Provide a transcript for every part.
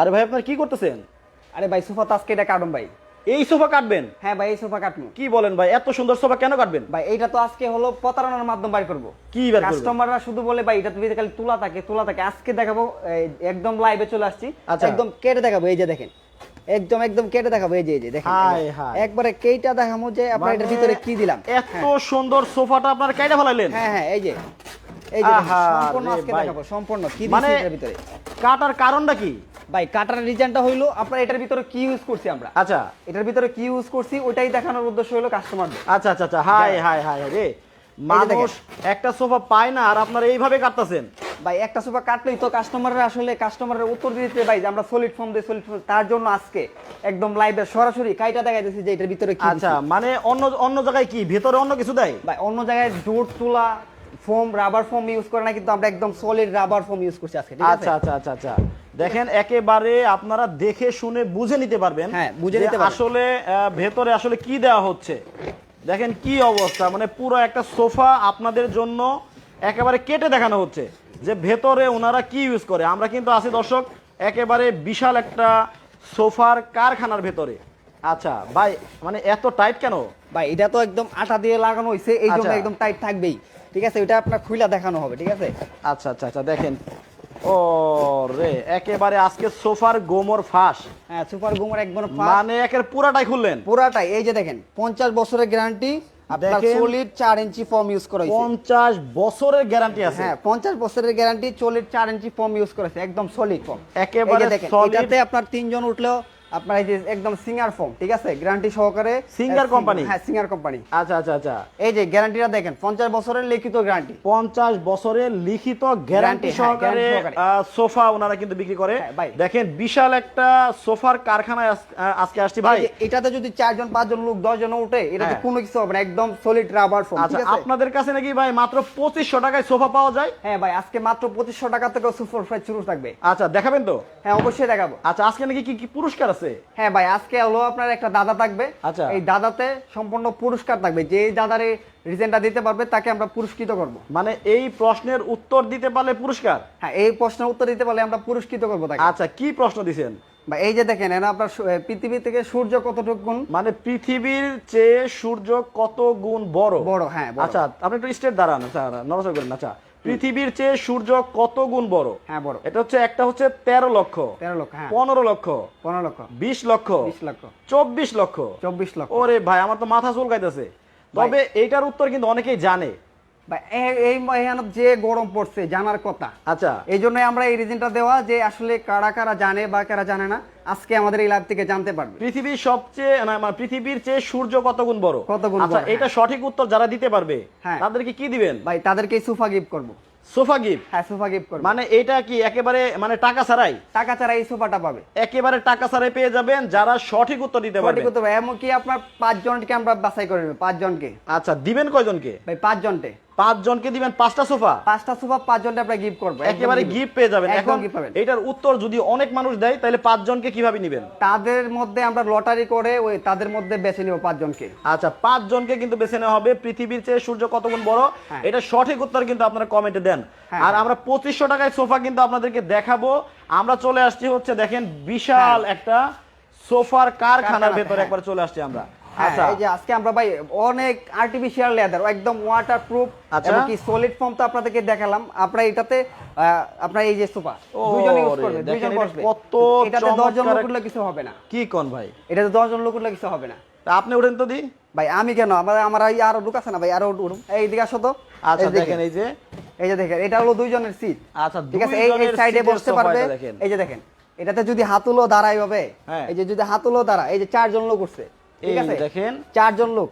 আরে ভাই আপনার কি করতেছেন? আরে ভাই সোফা তো আজকে এটা কাটুন ভাই। এই সোফা কাটবেন? হ্যাঁ ভাই এই সোফা কাটবো। কি বলেন ভাই এত সুন্দর সোফা কেন কাটবেন? ভাই এইটা তো আজকে হলো প্রতারণার মাধ্যম বাই করব। কি? কাস্টমাররা শুধু বলে ভাই এটা তুমি খালি তোলা থাকে তোলা থাকে। আজকে দেখাবো একদম লাইভে চলে আসছি। আচ্ছা। একদম কেটে দেখাবো এই যে দেখেন। একদম একদম কেটে দেখাবো এই যে এই যে দেখেন। হায়। একবারে কেইটা দেখাবো যে আপনার এটার মানে ভিতরে কি দিলাম। এত সুন্দর সোফাটা আপনার কাইটা ফেলাইলেন হ্যাঁ হ্যাঁ এই যে। এই যে সম্পূর্ণ আজকে দেখাবো সম্পূর্ণ। কি মানে দিছি এটার ভিতরে? কাটার কারণটা কি? ভাই কাটার রিজনটা হইল আপনার এটার ভিতরে কি ইউজ করছি আমরা? আচ্ছা। এটার ভিতরে কি ইউজ করছি ওটাই দেখানোর উদ্দেশ্য হলো কাস্টমারদের আচ্ছা আচ্ছা আচ্ছা। হাই হাই হাই রে। মানুষ একটা সোফা পায় না আর আপনারা এইভাবে কাটতেছেন। ভাই একটা সোফা কাটলেই তো কাস্টমাররা আসলে কাস্টমারের উত্তর দিতে ভাই যে আমরা সলিড ফর্ম দিই সলিড ফর্ম তার জন্য আজকে একদম লাইভে সরাসরি কাইটা দেখা যাচ্ছে যে এটার ভিতরে কি আচ্ছা মানে অন্য অন্য জায়গায় কি? ভেতরে অন্য কিছু দেয়? ভাই অন্য জায়গায় জোট তোলা ফোম রাবার ফোম ইউজ করে না কিন্তু আমরা একদম সলিড রাবার ফোম ইউজ করছি আজকে ঠিক আছে? আচ্ছা আচ্ছা আচ্ছা আচ্ছা। দেখেন একেবারে আপনারা দেখে শুনে বুঝে নিতে পারবেন হ্যাঁ, বুঝে নিতে আসলে ভেতরে আসলে কি দেওয়া হচ্ছে। দেখেন কি অবস্থা মানে পুরো একটা সোফা আপনাদের জন্য একেবারে কেটে দেখানো হচ্ছে যে ভেতরে ওনারা কি ইউজ করে। আমরা কিন্তু আছি দর্শক একেবারে বিশাল একটা সোফার কারখানার ভেতরে। আচ্ছা ভাই মানে এত টাইট কেন? ভাই এটা তো একদম আটা দিয়ে লাগানো হয়েছে এই জন্য আচ্ছা। একদম টাইট থাকবেই। ঠিক আছে এটা আপনার খুইলা দেখানো হবে ঠিক আছে? আচ্ছা আচ্ছা আচ্ছা দেখেন। ও রে একেবারে আজকে সোফার গোমর ফাঁস। হ্যাঁ সোফার গোমর একবার মানে একের পুরাটাই খুললেন। পুরাটাই এই যে দেখেন পঞ্চাশ বছরের গ্যারান্টি আপনার। চার ইঞ্চি ফর্ম ইউজ করা পঞ্চাশ বছরের গ্যারান্টি আছে। হ্যাঁ পঞ্চাশ বছরের গ্যারান্টি চল্লিশ চার ইঞ্চি ফর্ম ইউজ করেছে একদম সলিড ফর্ম একেবারে দেখেন এটাতে আপনার তিনজন উঠলেও আপনার এই যে একদম সিঙ্গার ফর্ম ঠিক আছে? গ্যারান্টি সহকারে আহ, company? হ্যাঁ সিঙ্গার কোম্পানি আচ্ছা আচ্ছা আচ্ছা। এই যে গ্যারান্টিটা দেখেন পঞ্চাশ বছরের লিখিত গ্যারান্টি পঞ্চাশ বছরের লিখিত গ্যারান্টি সহকারে সোফা ওনারা কিন্তু বিক্রি করে। হ্যাঁ, দেখেন বিশাল একটা সোফার কারখানায় আজকে আসছি ভাই এটাতে যদি চারজন পাঁচজন লোক দশ জন উঠে এটাতে হ্যাঁ। কোনো কিছু হবে না একদম সলিড রাবার ফর্ম আচ্ছা ঠিক আছে? আপনাদের কাছে নাকি ভাই মাত্র পঁচিশশো টাকায় সোফা পাওয়া যায়? হ্যাঁ ভাই আজকে মাত্র পঁচিশশো টাকা থেকে সুপার ফ্রাই শুরু থাকবে। আচ্ছা দেখাবেন তো? হ্যাঁ অবশ্যই দেখাবো। আচ্ছা আজকে নাকি কি কি পুরস্কার আছে? হ্যাঁ ভাই আজকে হলো আপনার একটা দাদা থাকবে। আচ্ছা। এই দাদাতে সম্পূর্ণ পুরস্কার থাকবে। যে দাদারে রিজেন্টটা দিতে পারবে তাকে আমরা পুরস্কৃত করব। মানে এই প্রশ্নের উত্তর দিতে পারলে পুরস্কার? হ্যাঁ এই প্রশ্নের উত্তর দিতে পারলে আমরা পুরস্কৃত করব তাকে। আচ্ছা কি প্রশ্ন দিছেন? বা এই যে দেখেন এরা আপনার পৃথিবী থেকে সূর্য কতটুকু গুণ? মানে পৃথিবীর চেয়ে সূর্য কত গুণ বড়? বড়, হ্যাঁ। আচ্ছা আপনি একটু স্টেট দাঁড়ান আচ্ছা নড়াচড়া করেন আচ্ছা পৃথিবীর চেয়ে সূর্য কত গুণ বড়? হ্যাঁ বড়। এটা হচ্ছে একটা হচ্ছে তেরো লক্ষ তেরো লক্ষ হ্যাঁ। পনেরো লক্ষ পনেরো লক্ষ। বিশ লক্ষ বিশ লক্ষ। চব্বিশ লক্ষ। চব্বিশ লক্ষ। ওরে ভাই আমার তো মাথা চুলকাইতেছে। তবে এইটার উত্তর কিন্তু অনেকেই জানে। এই যে গরম পড়ছে জানার কথা। আচ্ছা। এই জন্য আমরা এই রিজনটা দেওয়া যে আসলে কারা কারা জানে বা কারা জানে না আজকে আমাদের এই লাইভ থেকে জানতে পারবে। পৃথিবীর সবচেয়ে মানে পৃথিবীর চেয়ে সূর্য কত গুণ বড়? কত গুণ আচ্ছা এটা সঠিক উত্তর যারা দিতে পারবে হ্যাঁ। তাদেরকে কি দিবেন? ভাই তাদেরকে সুফা গিফট করব। Sofa gift? হ্যাঁ সোফা গিফট করবে। মানে এটা কি একেবারে মানে টাকা ছাড়াই? টাকা ছাড়াই এই সোফাটা পাবে। একেবারে টাকা ছাড়াই পেয়ে যাবেন যারা সঠিক উত্তর দিতে পারবে সঠিক উত্তর। এমনকি আপনার পাঁচজনকে আমরা বাছাই করে নেব পাঁচজনকে। আচ্ছা দিবেন কয়জনকে? ভাই পাঁচজনকে। পাঁচ জনকে দিবেন পাঁচটা সোফা? পাঁচটা সোফা পাঁচজনকে আমরা গিফট করব একেবারে গিফট পেয়ে যাবেন। এখন। এটার উত্তর যদি অনেক মানুষ দেয় তাহলে পাঁচ জনকে কীভাবে নিবেন? তাদের মধ্যে আমরা লটারি করে ওই তাদের মধ্যে বেছে নিব পাঁচজনকে। আচ্ছা পাঁচ জনকে কিন্তু বেছে নেওয়া হবে। পৃথিবীর চেয়ে সূর্য কত বড়? হ্যাঁ। এটা সঠিক উত্তর কিন্তু আপনারা কমেন্টে দেন। হ্যাঁ, আর হ্যাঁ। আমরা পঁচিশশো টাকায় সোফা কিন্তু আপনাদেরকে দেখাবো। আমরা চলে আসছি হচ্ছে দেখেন বিশাল একটা সোফার কারখানার কারখানা, ভেতরে হ্যাঁ। একবার চলে আসছি আমরা। হ্যাঁ, এই যে আজকে আমরা ভাই অনেক আর্টিফিশিয়াল লেদার একদম ওয়াটার প্রুফ আচ্ছা। এবং কি সলিড ফর্ম তো আপনাদেরকে দেখালাম। আপনারা এটাতে আপনার এই যে সোফা দুইজন ইউজ করবে দুইজন বসবে। কত এটাতে দশজন চমৎকার লোক উঠলে কিছু হবে না। কি কোন ভাই? এটাতে দশজন লোক উঠলে কিছু হবে না। তা আপনি উঠেন তো দি। ভাই আমি কেন? আমার আমার এই আরও লোক আছে না ভাই আরও উঠুন। এই দিকে আসো তো। আচ্ছা দেখেন, এই যে। এই যে দেখেন এটা হলো দুইজনের সিট আচ্ছা ঠিক আছে এই সাইডে বসতে পারবে। এই যে দেখেন এটাতে যদি হাতুলো দাঁড়াই হবে হ্যাঁ। এই যে যদি হাতুলো দাঁড়া এই যে চারজন লোক উঠছে ঠিক আছে? দেখেন। চারজন লোক।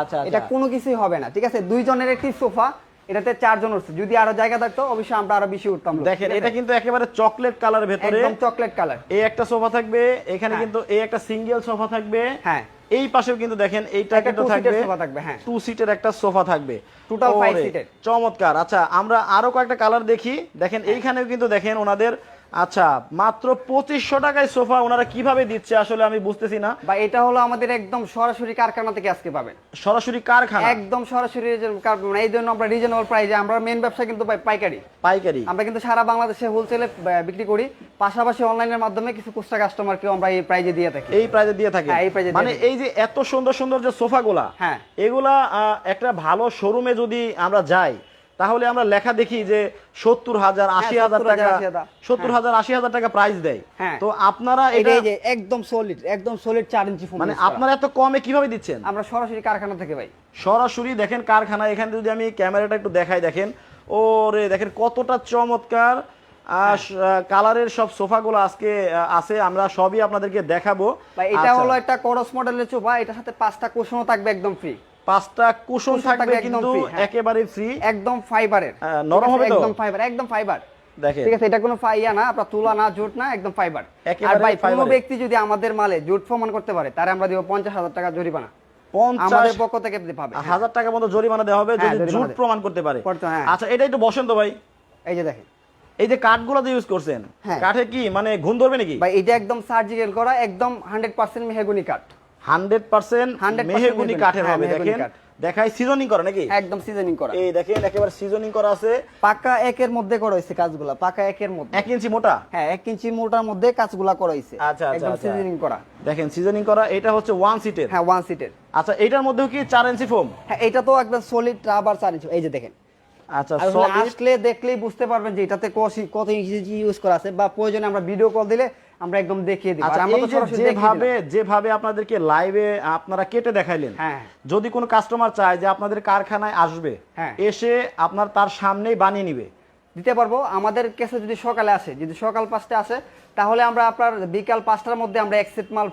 আচ্ছা এটা আচ্ছা কোনো কিছুই হবে না ঠিক আছে? দুইজনের একটি সোফা এটাতে চারজন উঠছে যদি আরও জায়গা থাকতো অবশ্যই আমরা আরও বেশি উঠতাম দেখেন এটা কিন্তু একেবারে চকলেট কালারের ভেতরে। একদম চকলেট কালার। এই একটা সোফা থাকবে এখানে হ্যাঁ। কিন্তু এই একটা সিঙ্গেল সোফা থাকবে। হ্যাঁ। এই পাশেও কিন্তু দেখেন এইটা একটা কিন্তু থাকবে। sofa থাকবে, হ্যাঁ। টু সিটের একটা সোফা থাকবে। ওরে, seater। চমৎকার। আচ্ছা আমরা আরও কয়েকটা কালার দেখি। দেখেন হ্যাঁ। এইখানেও কিন্তু দেখেন ওনাদের আচ্ছা মাত্র পঁচিশশো টাকায় সোফা ওনারা কীভাবে দিচ্ছে আসলে আমি বুঝতেছি না। বা এটা হলো আমাদের একদম সরাসরি কারখানা থেকে আজকে পাবেন। সরাসরি কারখানা? একদম সরাসরি কারখানা এই জন্য আমরা রিজনেবল প্রাইসে আমরা মেন ব্যবসা কিন্তু পাইকারি। পাইকারি? আমরা কিন্তু সারা বাংলাদেশে হোলসেলে বিক্রি করি। পাশাপাশি অনলাইনের মাধ্যমে কিছু খুচরা কাস্টমারকেও আমরা এই প্রাইজে দিয়ে থাকি। এই প্রাইজে দিয়ে থাকে? হ্যাঁ, এই দিয়ে মানে এই যে এত সুন্দর সুন্দর যে সোফাগুলা হ্যাঁ। এগুলা আহ, একটা ভালো শোরুমে যদি আমরা যাই তাহলে আমরা লেখা দেখি যে সত্তর হাজার আশি হাজার টাকা সত্তর হাজার আশি হাজার টাকা প্রাইস দেয়। হ্যাঁ। তো আপনারা এটা যে একদম সলিড একদম সলিড চার ইঞ্চি ফোম মানে আপনারা এত কমে কীভাবে দিচ্ছেন? আমরা সরাসরি কারখানা থেকে ভাই। সরাসরি দেখেন কারখানা এখানে যদি আমি ক্যামেরাটা একটু দেখাই দেখেন। ও রে দেখেন কতটা চমৎকার। কালারের সব সোফাগুলো আজকে আছে আমরা সবই আপনাদেরকে দেখাবো। এটা আচ্ছা, হলো একটা করস মডেলের চোপা এটার সাথে পাঁচটা কুশনও থাকবে একদম ফ্রি পাঁচটা কুশন থাকবে কিন্তু হ্যাঁ। একেবারে ফ্রি একদম ফাইবারের হ্যাঁ, নরম হবে তো? একদম ফাইবার একদম ফাইবার দেখেন। ঠিক আছে এটা কোনো ফাইয়া না আপনার তুলা না জুট না একদম ফাইবার আর ভাই কোনো ব্যক্তি যদি আমাদের মালে জুট প্রমাণ করতে পারে তারে আমরা দিব পঞ্চাশ হাজার টাকা জরিমানা। আমাদের পক্ষ থেকে পাবে। হাজার টাকা মতো জরিমানা দেওয়া হবে হ্যাঁ, যদি জুট প্রমাণ করতে পারে। আচ্ছা এটা একটু বসেন তো ভাই। এই যে দেখেন। এই যে কাঠগুলো যে ইউজ করছেন। কাঠে কি মানে ঘুম ধরবে নাকি? ভাই এটা একদম সার্জিক্যাল করা একদম হান্ড্রেড পার্সেন্ট মেহেগুনি কাঠ। হান্ড্রেড পার্সেন্ট মেহেগুনি কাঠের হ্যাঁ, হবে দেখেন কাঠ। দেখাই সিজনিং করে নাকি? একদম সিজনিং করা। এই দেখেন একেবারে সিজনিং করা আছে। পাকা একের মধ্যে করা হয়েছে কাজগুলা পাকা একের মধ্যে। ইঞ্চি মোটা? হ্যাঁ ইঞ্চি মোটার মধ্যে কাজগুলা করা হয়েছে। আচ্ছা, আচ্ছা, একদম আচ্ছা। সিজনিং করা। দেখেন সিজনিং করা এটা হচ্ছে ওয়ান সিটের হ্যাঁ ওয়ান সিটের আচ্ছা এটার মধ্যেও কি চার ইঞ্চি ফোম হ্যাঁ এটা তো একদম সলিড রাবার চার ইঞ্চি এই যে দেখেন। আচ্ছা আসলে দেখলেই বুঝতে পারবেন যে এটাতে কত- কত ইঞ্চি ইউজ করা আছে বা প্রয়োজনে আমরা ভিডিও কল দিলে আমরা একদম দেখিয়ে দিই আচ্ছা আমরা তো সরাসরি যেভাবে। যেভাবে আপনাদেরকে লাইভে আপনারা কেটে দেখাইলেন হ্যাঁ। যদি কোনো কাস্টমার চায় যে আপনাদের কারখানায় আসবে হ্যাঁ। এসে আপনার তার সামনেই বানিয়ে নিবে দিতে পারব আমাদের কেসে যদি সকালে আসে যদি সকাল পাঁচটা আসে তাহলে আমরা আপনার বিকাল পাঁচটার মধ্যে আমরা এক্সেট মাল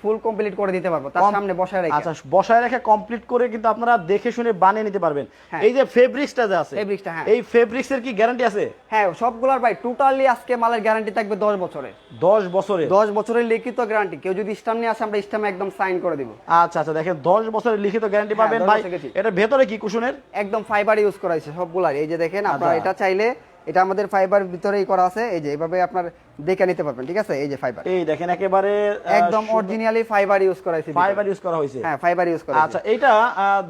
ফুল কমপ্লিট করে দিতে পারব। তার সামনে বসায় রেখে। আচ্ছা বসায় রেখে কমপ্লিট করে কিন্তু আপনারা দেখে শুনে বানিয়ে নিতে পারবেন। হ্যাঁ। এই যে ফেব্রিক্সটা যে আছে ফেব্রিক্সটা, হ্যাঁ। এই ফেব্রিক্সের কি গ্যারান্টি আছে? হ্যাঁ সবগুলোর ভাই টোটালি আজকে মালের গ্যারান্টি থাকবে দশ বছরের। দশ বছরে? দশ বছরের লিখিত গ্যারান্টি কেউ যদি স্টাম নিয়ে আসে আমরা স্টামে একদম সাইন করে দিব। আচ্ছা আচ্ছা দেখেন দশ বছরের লিখিত গ্যারান্টি পাবেন ভাই। বছর এটা ভেতরে কি কুশনের? একদম ফাইবার ইউজ করা হয়েছে সবগুলার। এই যে দেখেন আপনারা আচ্ছা। এটা চাইলে এটা আমাদের ফাইবার ভিতরেই করা আছে। এই যে এভাবে আপনার দেখে নিতে পারবেন ঠিক আছে? এই যে ফাইবার এই দেখেন একেবারে একদম অরিজিনালি ফাইবার ইউজ করা হয়েছে ফাইবার ইউজ করা হয়েছে। হ্যাঁ ফাইবার ইউজ করা আচ্ছা এটা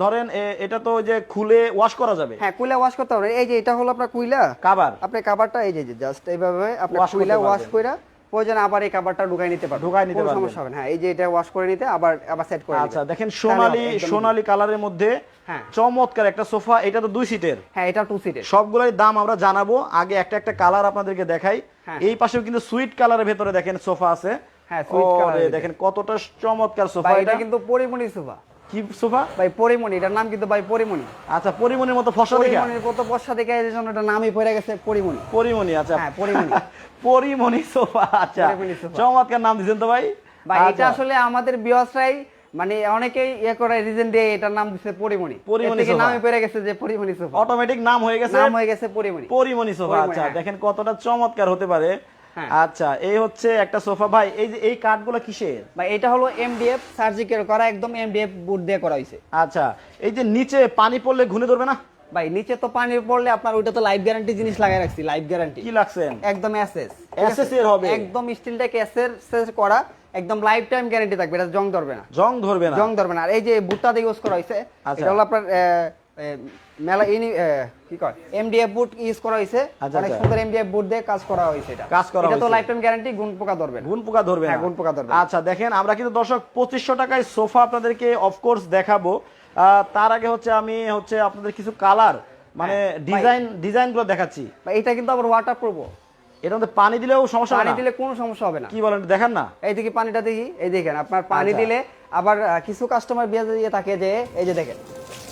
ধরেন এটা তো যে খুলে ওয়াশ করা যাবে। হ্যাঁ কুইলা ওয়াশ করতে হবে। এই যে এটা হলো আপনার কুইলা। কাবার আপনি কাভারটা এই যে জাস্ট এইভাবে আপনি কুইলা ওয়াশ কইরা প্রয়োজন আবার এই কাভারটা ঢুকাই নিতে পারবেন ঢুকাই নিতে পারবেন। সমস্যা হবে না। হ্যাঁ এই যে এটা ওয়াশ করে নিতে আবার আবার সেট করে আচ্ছা দেখেন তাহলে সোনালী সোনালী কালারের মধ্যে হ্যাঁ। চমৎকার একটা সোফা এটা তো দুই সিটের হ্যাঁ এটা টু সিটের সবগুলোই দাম আমরা জানাব। আগে একটা একটা কালার আপনাদেরকে দেখাই। হ্যাঁ। এই পাশেও কিন্তু সুইট কালারের ভেতরে দেখেন সোফা আছে। হ্যাঁ, colour এর দেখেন কতটা চমৎকার সোফা এটা এটা। কিন্তু পরিমণি সোফা। কি সোফা ভাই পরিমণি এটার নাম কিন্তু ভাই পরিমণি। আচ্ছা পরিমণির মতো ফসা দেখা। পরিমণির কত বর্ষা দেখে এই জন্য এটা নামই পড়ে গেছে পরিমণি। পরিমণি আচ্ছা। হ্যাঁ, পরিমণি। পরিমণি সোফা আচ্ছা। চমৎকার নাম দিয়েছেন তো ভাই। ভাই এটা আচ্ছা। আসলে আমাদের বিয়সরাই মানে অনেকেই ইয়ে করে রিজন দিয়ে এটার নাম দিচ্ছে পরিমণি। পরিমণি সোফা। নামই পড়ে গেছে যে পরিমণি সোফা অটোমেটিক নাম হয়ে গেছে নাম হয়ে গেছে পরিমণি। পরিমণি সোফা আচ্ছা। হ্যাঁ। দেখেন কতটা চমৎকার হতে পারে। আচ্ছা এই হচ্ছে একটা সোফা। ভাই এই যে এই কাঠগুলো কিসের? ভাই এটা হলো এমডিএফ সার্জিক্যাল করা একদম এমডিএফ বুট দিয়ে করা হয়েছে আচ্ছা এই যে নিচে পানি পড়লে ঘুনে ধরবে না? ভাই নিচে তো পানি পড়লে আপনার ওইটা তো লাইফ গ্যারান্টি জিনিস লাগাই রাখছি লাইফ গ্যারান্টি কি লাগছেন? একদম এসএস SS এর হবে? একদম স্টিলটাকে এসএস করা একদম লাইফ টাইম গ্যারান্টি থাকবে এটা জং ধরবে না। জং ধরবে না? জং ধরবে না। আর এই যে বুটটা দিয়ে ইউজ করা হয়েছে আচ্ছা। এটা হলো আপনার মেলা ইনি কি কয়? এমডিএফ বুট ইউজ করা হয়েছে আচ্ছা, অনেক আচ্ছা। সুন্দর এমডিএফ বুট দিয়ে কাজ করা হয়েছে এটা। কাজ করা এটা তো লাইফ টাইম গ্যারান্টি গুণ পোকা ধরবে গুণ পোকা ধরবে হ্যাঁ, গুণ পোকা ধরবে আচ্ছা দেখেন আমরা কিন্তু দর্শক টাকায় সোফা আপনাদেরকে অফকোর্স দেখাবো। তার আগে হচ্ছে আমি হচ্ছে আপনাদের কিছু কালার মানে হ্যাঁ, ডিজাইন ডিজাইনগুলো দেখাচ্ছি। এটা কিন্তু আবার ওয়াটার প্রুফ এর মধ্যে পানি দিলেও সমস্যা পানি দিলে কোনো সমস্যা হবে না। কি বলেন দেখান না। এই দিকে পানিটা দেখি। এই দেখেন আপনার পানি আচ্ছা। দিলে আবার কিছু কাস্টমার বিয়ে দিয়ে থাকে যে এই যে দেখেন।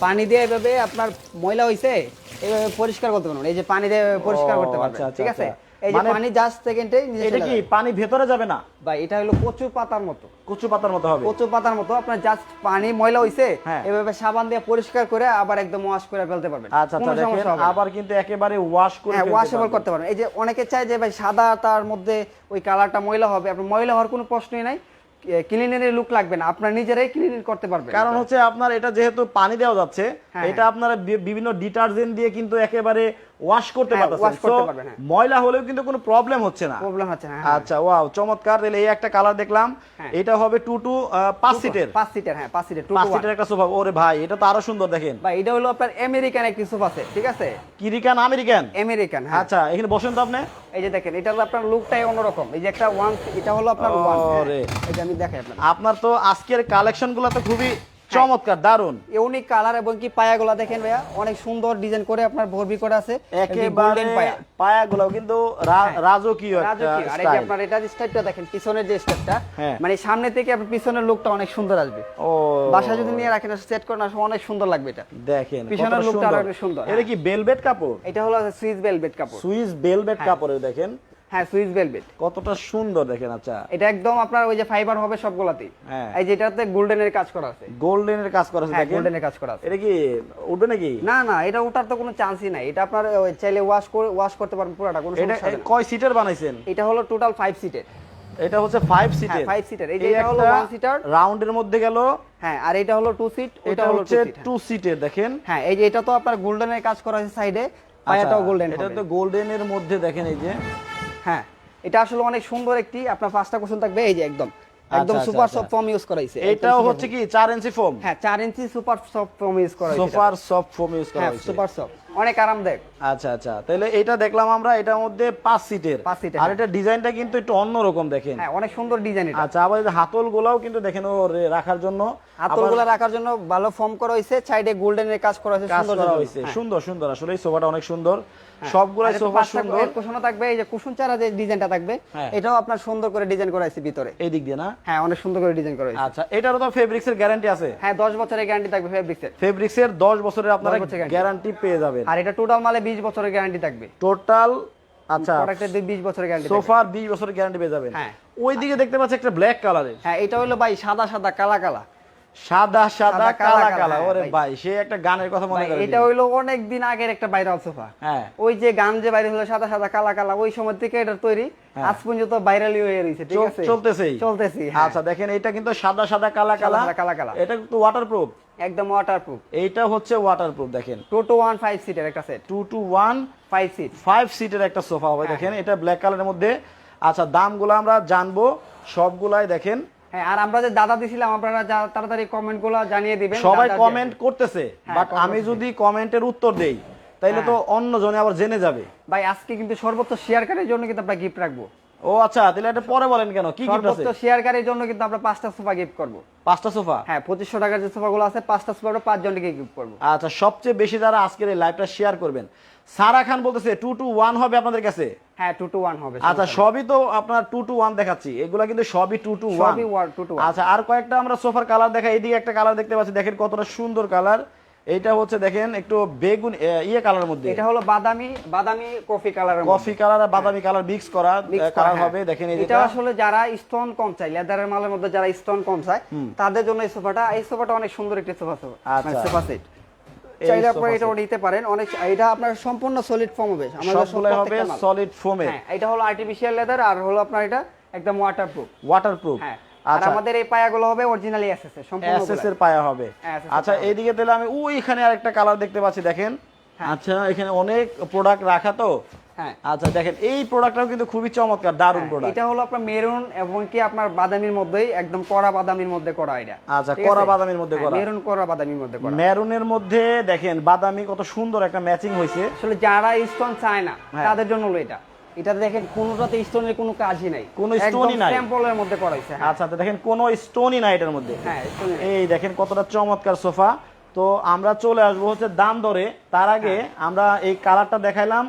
পানি দিয়ে এভাবে আপনার ময়লা হইছে এইভাবে পরিষ্কার করতে পারবেন। এই যে পানি দিয়ে পরিষ্কার করতে পারবেন আচ্ছা, আচ্ছা, ঠিক আছে? আচ্ছা। এই যে মানে- পানি জাস্ট সেকেন্ডে এটা কি পানি ভেতরে যাবে না? ভাই এটা হলো কচু পাতার মতো। কচু পাতার মতো হবে। কচু পাতার মতো আপনার জাস্ট পানি ময়লা হইছে হ্যাঁ। এভাবে সাবান দিয়ে পরিষ্কার করে আবার একদম ওয়াশ করে ফেলতে পারবেন। আচ্ছা কোনো আচ্ছা সমস্যা হবে আবার কিন্তু একেবারে ওয়াশ করে হ্যাঁ ওয়াশেবল করতে পারবেন। এই যে অনেকে চায় যে ভাই সাদা তার মধ্যে ওই কালারটা ময়লা হবে আপনার ময়লা হওয়ার কোনো প্রশ্নই নাই। ক্লিনের লুক লাগবে না। আপনার নিজেরাই ক্লিন করতে পারবেন। কারণ হচ্ছে আপনার এটা যেহেতু পানি দেওয়া যাচ্ছে হ্যাঁ, এটা আপনারা বিভিন্ন ডিটারজেন্ট দিয়ে কিন্তু একেবারে ওয়াশ করতে হ্যাঁ, পারতেছেন। পারবেন, হ্যাঁ। ময়লা হলেও কিন্তু কোনো প্রবলেম হচ্ছে না। প্রবলেম হচ্ছে না হ্যাঁ। আচ্ছা ওয়াও চমৎকার। তাহলে এই একটা কালার দেখলাম। এটা হবে টু টু পাঁচ সিটের পাঁচ সিটের হ্যাঁ পাঁচ সিটের টু পাঁচ সিটের একটা সোফা ওরে ভাই এটা তো আরও সুন্দর দেখেন। ভাই এটা হলো আপনার আমেরিকান একটি সোফা সেট ঠিক আছে? কিরিকান আমেরিকান? আমেরিকান হ্যাঁ। আচ্ছা এখানে বসেন তো আপনি। এই যে দেখেন এটা হলো আপনার লুকটাই অন্যরকম। এই যে একটা ওয়ান এটা হলো আপনার ওয়ান। এই যে আমি দেখাই আপনার আপনার তো আজকের কালেকশনগুলো তো খুবই চমৎকার দারুণ ইউনিক কালার এবং কি পায়াগুলো দেখেন ভাইয়া? অনেক সুন্দর ডিজাইন করে আপনার ভরবি করে আছে। একেবারে পায়াগুলো কিন্তু হ্যাঁ। রাজকীয় রাজকীয়। আর এই যে আপনার এটা স্টাইলটা দেখেন পিছনের যে স্টেপটা হ্যাঁ। মানে সামনে থেকে আপনার পিছনের লুকটা অনেক সুন্দর আসবে। ও। বাসা যদি নিয়ে রাখেন সেট করেন আসলে অনেক সুন্দর লাগবে এটা। দেখেন পিছনের কতটা lookটা সুন্দর। এটা হ্যাঁ। কি বেলভেট কাপড়? এটা হলো সুইস ভেলভেট কাপড়। সুইস বেলভেট হ্যাঁ। কাপড়ের দেখেন। হ্যাঁ সুইস ভেলভেট কতটা সুন্দর দেখেন আচ্ছা। এটা একদম আপনার ওই যে ফাইবার হবে সবগুলাতেই। হ্যাঁ। এই যেটাতে গোল্ডেনের কাজ করা আছে। গোল্ডেনের কাজ করেছে হ্যাঁ দেখেন। গোল্ডেনের কাজ করা আছে। এটা কি উঠবে নাকি? না না এটা ওঠার তো কোনো চান্সই নাই। এটা আপনার ওই চাইলে ওয়াশ করে ওয়াশ করতে পারবেন পুরোটা কোনো সমস্যা না। কয় সিটের বানাইছেন? এটা হলো টোটাল ফাইভ সিটের এটা হচ্ছে ফাইভ সিটের হ্যাঁ, five seater। এই যে এটা হলো one seater। রাউন্ডের মধ্যে গেল। হ্যাঁ আর এটা হলো টু সিট এটা হলো হচ্ছে টু সিট টু সিটের দেখেন। হ্যাঁ এই যে এটা তো আপনার গোল্ডেনের কাজ করা আছে সাইডে পায়াটাও গোল্ডেন আচ্ছা, এটা তো গোল্ডেনের মধ্যে দেখেন এই যে। হ্যাঁ এটা আসলে অনেক সুন্দর একটি আপনার পাঁচটা কুশন থাকবে এই যে একদম একদম আচ্ছা, সুপার আচ্ছা। সফট ফর্ম ইউজ করাইছে এটাও হচ্ছে কি চার ইঞ্চি ফোম হ্যাঁ চার inch super soft foam use করা হয়েছে সোফার সফট ফোম ইউজ করা হ্যাঁ হয়েছে। সুপার সফট অনেক আরামদায়ক। আচ্ছা আচ্ছা তাহলে এটা দেখলাম আমরা এটার মধ্যে পাঁচ সিটের পাঁচ seater, আর। এটা ডিজাইনটা কিন্তু একটু অন্যরকম দেখেন। হ্যাঁ অনেক সুন্দর ডিজাইন এটা। আচ্ছা আবার এই হাতল গোলাও কিন্তু দেখেন ও রাখার জন্য। হাতলগুলো আবার রাখার জন্য ভালো ফর্ম করা হয়েছে সাইডে গোল্ডেনের কাজ করা হয়েছে কাজ সুন্দর করা। হয়েছে। হ্যাঁ। সুন্দর সুন্দর আসলে এই সোফাটা অনেক সুন্দর। হ্যাঁ। সবগুলাই সোফা সুন্দর। কুশনও থাকবে এই যে কুশন চারা যে ডিজাইনটা থাকবে হ্যাঁ। এটাও আপনার সুন্দর করে ডিজাইন করা ভিতরে। এই দিক দিয়ে না? হ্যাঁ অনেক সুন্দর করে ডিজাইন করা আচ্ছা এটারও তো ফেব্রিক্স এর গ্যারান্টি আছে? হ্যাঁ দশ বছরের গ্যারান্টি থাকবে ফেব্রিক্সের। ফেব্রিক্স এর 10 বছরের আপনারা 10। গ্যারান্টি পেয়ে যাবেন। আর এটা টোটাল মালে বিশ বছরের গ্যারান্টি থাকবে। টোটাল আচ্ছা প্রোডাক্টের বিশ বছরের গ্যারান্টি সোফার 20 বছরের গ্যারান্টি পেয়ে যাবেন। হ্যাঁ। ওই দিকে দেখতে পাচ্ছি একটা ব্ল্যাক কালারের হ্যাঁ এটা হলো ভাই সাদা সাদা কালা কালা। সাদা সাদা কালা কালা, হ্যাঁ, ওরে ভাই। সে একটা গানের কথা মনে করে এটা হইল অনেক দিন আগের একটা ভাইরাল সোফা হ্যাঁ। ওই যে গান যে বাইরে হলো সাদা সাদা কালা কালা ওই সময় থেকে এটা তৈরি। হ্যাঁ। আজ পর্যন্ত ভাইরালই হয়ে রয়েছে ঠিক আছে? চলতেছেই। চলতেছি হ্যাঁ। আচ্ছা দেখেন এটা কিন্তু সাদা সাদা কালা কালা। কালা কালা। এটা কিন্তু ওয়াটারপ্রুফ একদম ওয়াটারপ্রুফ এইটা হচ্ছে ওয়াটারপ্রুফ দেখেন। টু টু ওয়ান ফাইভ সিটের একটা set two two one five seat five সিটের একটা সোফা হবে দেখেন এটা ব্ল্যাক কালারের মধ্যে। আচ্ছা দামগুলো আমরা জানব। সবগুলাই দেখেন হ্যাঁ আর আমরা যে দাদা দিছিলাম আপনারা তাড়াতাড়ি জানিয়ে দিবেন সবাই কমেন্ট করতেছে হ্যাঁ, বাট আমি যদি কমেন্টের উত্তর দেই তাইলে তো অন্য জনে আবার জেনে যাবে। ভাই আজকে কিন্তু সর্বোচ্চ শেয়ারকারীর জন্য কিন্তু আমরা গিফট রাখব। ও আচ্ছা তাহলে এটা পরে বলেন কেন? কি গিফট আছে? শেয়ারকারীর জন্য কিন্তু আমরা পাঁচটা সোফা গিফট করব। পাঁচটা সোফা? হ্যাঁ পঁচিশশো টাকার যে সোফাগুলো আছে পাঁচটা সোফা পাঁচ জনকে গিফট করব। আচ্ছা সবচেয়ে বেশি যারা আজকের এই লাইভটা শেয়ার করবেন সারা খান বলতেছে টু টু ওয়ান হবে আপনাদের কাছে? হ্যাঁ টু টু ওয়ান হবে আচ্ছা সবই তো আপনার টু টু ওয়ান দেখাচ্ছি। এগুলা কিন্তু সবই টু টু ওয়ান। আচ্ছা আর কয়েকটা আমরা সোফার কালার দেখা এইদিকে একটা কালার দেখতে পাচ্ছি দেখেন কতটা সুন্দর কালার। হচ্ছে দেখেন একটু বেগুন ইয়ে কালার মধ্যে। এটা হলো বাদামি বাদামি কফি কালারের কফি কালার আর বাদামি কালার মিক্স করা কালার হবে। দেখেন এটা আসলে যারা স্টোন কম চাই লেদারের মালের মধ্যে যারা স্টোন কম চায় তাদের জন্য এই সোফাটা এই সোফাটা অনেক সুন্দর একটি সোফা আচ্ছা। Sofa set. চাইলে sofa আপনারা এটাও নিতে পারেন। অনেক এটা আপনার সম্পূর্ণ সলিড ফর্ম হবে আমাদের হবে সলিড ফোমে হ্যাঁ এটা হলো আর্টিফিশিয়াল লেদার আর হলো আপনার এটা একদম ওয়াটারপ্রুফ ওয়াটারপ্রুফ হ্যাঁ আর আচ্ছা। আমাদের এই পায়াগুলো হবে অরিজিনালি এসএস এর সম্পূর্ণ এসএস এর পায়া হবে। হ্যাঁ, আচ্ছা এইদিকে তাহলে আমি ওইখানে আরেকটা কালার দেখতে পাচ্ছি দেখেন। হ্যাঁ। আচ্ছা এখানে অনেক প্রোডাক্ট রাখা তো। আচ্ছা দেখেন এই প্রোডাক্টটাও কিন্তু খুবই চমৎকার দারুণ হ্যাঁ, প্রোডাক্ট এটা হলো আপনার মেরুন এবং কি আপনার বাদামির মধ্যেই একদম কড়া বাদামির মধ্যে করা এটা আচ্ছা, কড়া? বাদামির মধ্যে হ্যাঁ, করা। মেরুন কড়া বাদামির মধ্যে করা মেরুনের মধ্যে দেখেন বাদামি কত সুন্দর একটা ম্যাচিং হয়েছে আসলে যারা স্টোন চায় না হ্যাঁ। তাদের জন্য হলো এটা এটা দেখেন কোনোটাতে স্টোনের কোনো কাজই নাই কোনো stone-ই নাই। স্যাম্পলের মধ্যে করা হয়েছে হ্যাঁ। আচ্ছা আচ্ছা দেখেন কোনো স্টোনই নাই এটার মধ্যে হ্যাঁ এই দেখেন কতটা চমৎকার সোফা তো আমরা চলে আসব হচ্ছে দাম দরে তার আগে হ্যাঁ। আমরা এই কালারটা দেখাইলাম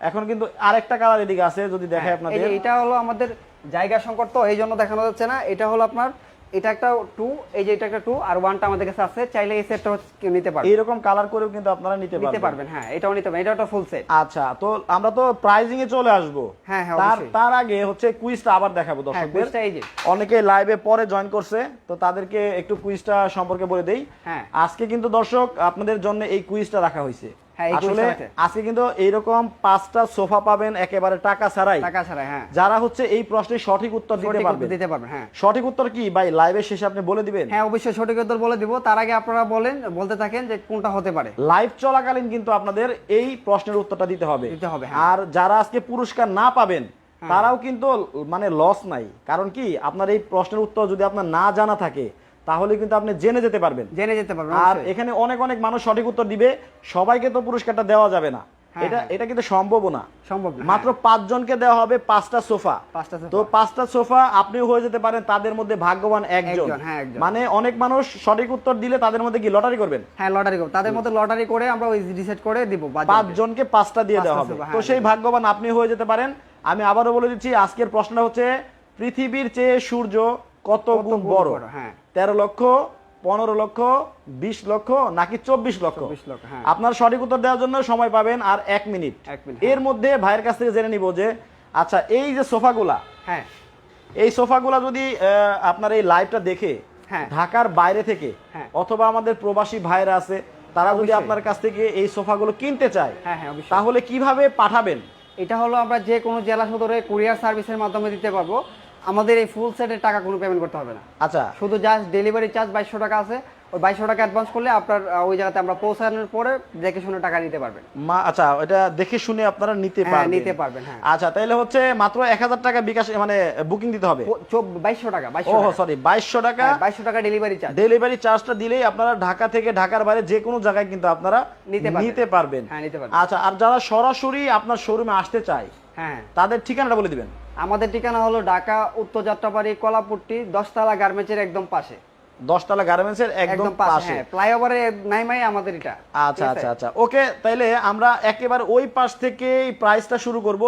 এখন কিন্তু আরেকটা কালার এদিকে আছে যদি হ্যাঁ, আপনাদের। এটা হলো আমাদের জায়গা সংকট তো এই জন্য দেখানো যাচ্ছে না। এটা হলো আপনার এটা একটা টু এই যে এটা একটা টু আর ওয়ানটা আমাদের কাছে আছে। চাইলে এই সেটটা কেউ নিতে পারবে। এইরকম কালার করেও কিন্তু আপনারা নিতে নিতে পারবেন। পারবেন হ্যাঁ এটাও নিতে পারবেন এটা একটা ফুল সেট আচ্ছা তো আমরা তো প্রাইজিং এ চলে আসব। হ্যাঁ, হ্যাঁ, তার তার আগে হচ্ছে কুইজটা আবার দেখাবো হ্যাঁ দর্শকদের। কুইজটা এই যে। অনেকে লাইভে পরে জয়েন করছে তো তাদেরকে একটু কুইজটা সম্পর্কে বলে দেই। হ্যাঁ। আজকে কিন্তু দর্শক আপনাদের জন্য এই কুইজটা রাখা হয়েছে। হ্যাঁ, আসলে আজকে কিন্তু এইরকম পাঁচটা সোফা পাবেন একেবারে টাকা ছাড়াই। টাকা ছাড়া হ্যাঁ। যারা হচ্ছে এই প্রশ্নের সঠিক উত্তর দিতে পারবেন। দিতে পারবেন হ্যাঁ। সঠিক উত্তর কি? ভাই লাইভের শেষে আপনি বলে দিবেন? হ্যাঁ অবশ্যই সঠিক উত্তর বলে দিব। তার আগে আপনারা বলেন বলতে থাকেন যে কোনটা হতে পারে। লাইভ চলাকালীন কিন্তু আপনাদের এই প্রশ্নের উত্তরটা দিতে হবে। দিতে হবে, হ্যাঁ। আর যারা আজকে পুরস্কার না পাবেন তারাও কিন্তু মানে লস নাই। কারণ কি? আপনার এই প্রশ্নের উত্তর যদি আপনার না জানা থাকে তাহলে কিন্তু আপনি জেনে যেতে পারবেন। জেনে যেতে পারবেন আর এখানে অনেক অনেক মানুষ সঠিক উত্তর দিবে সবাইকে তো পুরস্কারটা দেওয়া যাবে না। হ্যাঁ, এটা হ্যাঁ। এটা কিন্তু সম্ভব না। সম্ভব মাত্র পাঁচজনকে দেওয়া হবে পাঁচটা সোফা। তো পাঁচটা সোফা আপনিও হয়ে যেতে পারেন তাদের মধ্যে ভাগ্যবান একজন। হ্যাঁ। মানে অনেক মানুষ সঠিক উত্তর দিলে তাদের মধ্যে কি লটারি করবেন? হ্যাঁ লটারি করব। তাদের মধ্যে লটারি করে আমরা ওই ডিসাইড করে দিব। পাঁচজনকে পাঁচটা দিয়ে দেওয়া হবে। তো হ্যাঁ, সেই ভাগ্যবান আপনি হয়ে যেতে পারেন। আমি আবারও বলে দিচ্ছি আজকের প্রশ্নটা হচ্ছে পৃথিবীর চেয়ে সূর্য কত গুণ বড়, হ্যাঁ। তেরো লক্ষ পনেরো লক্ষ বিশ লক্ষ নাকি চব্বিশ লক্ষ? লক্ষ, হ্যাঁ। আপনার সঠিক উত্তর দেওয়ার জন্য সময় পাবেন আর এক মিনিট। এর মধ্যে ভাইয়ের কাছ থেকে জেনে নিব যে আচ্ছা এই যে সোফাগুলা হ্যাঁ। এই সোফাগুলা যদি আপনার এই লাইভটা দেখে হ্যাঁ। ঢাকার বাইরে থেকে হ্যাঁ। অথবা আমাদের প্রবাসী ভাইরা আছে তারা যদি আপনার কাছ থেকে এই সোফাগুলো কিনতে চায় হ্যাঁ হ্যাঁ তাহলে কীভাবে পাঠাবেন? এটা হলো আমরা যে কোনো জেলা সদরে কুরিয়ার সার্ভিসের মাধ্যমে দিতে পারব। আমাদের এই ফুল সেটের টাকা কোনো পেমেন্ট করতে হবে না। আচ্ছা। শুধু জাস্ট ডেলিভারি চার্জ বাইশশো টাকা আছে। ওই বাইশশো টাকা অ্যাডভান্স করলে আপনার ওই জায়গাতে আমরা পৌঁছানোর পরে দেখে শুনে টাকা নিতে পারবেন। মা আচ্ছা এটা দেখে শুনে আপনারা নিতে হ্যাঁ, পারবেন। নিতে পারবেন, হ্যাঁ। আচ্ছা তাহলে হচ্ছে মাত্র এক হাজার টাকা বিকাশ মানে বুকিং দিতে হবে? বাইশশো টাকা ও সরি বাইশশো টাকা। বাইশশো টাকা ডেলিভারি চার্জ ডেলিভারি চার্জটা দিলেই আপনারা ঢাকা থেকে ঢাকার বাইরে যে কোনো জায়গায় কিন্তু আপনারা নিতে নিতে পারবেন। হ্যাঁ, নিতে পারবেন। আচ্ছা আর যারা সরাসরি আপনার শোরুমে আসতে চায় হ্যাঁ। তাদের ঠিকানাটা বলে দিবেন। আমাদের ঠিকানা হলো ঢাকা উত্তর যাত্রাবাড়ি কলাপুট্টি দশতলা গার্মেন্টসের একদম পাশে। দশতলা গার্মেন্টসের একদম একদম পাশে হ্যাঁ ফ্লাইওভারে নাইমাই আমাদের এটা। আচ্ছা আচ্ছা আচ্ছা। ওকে তাইলে আমরা একেবারে ওই পাশ থেকে প্রাইসটা শুরু করব।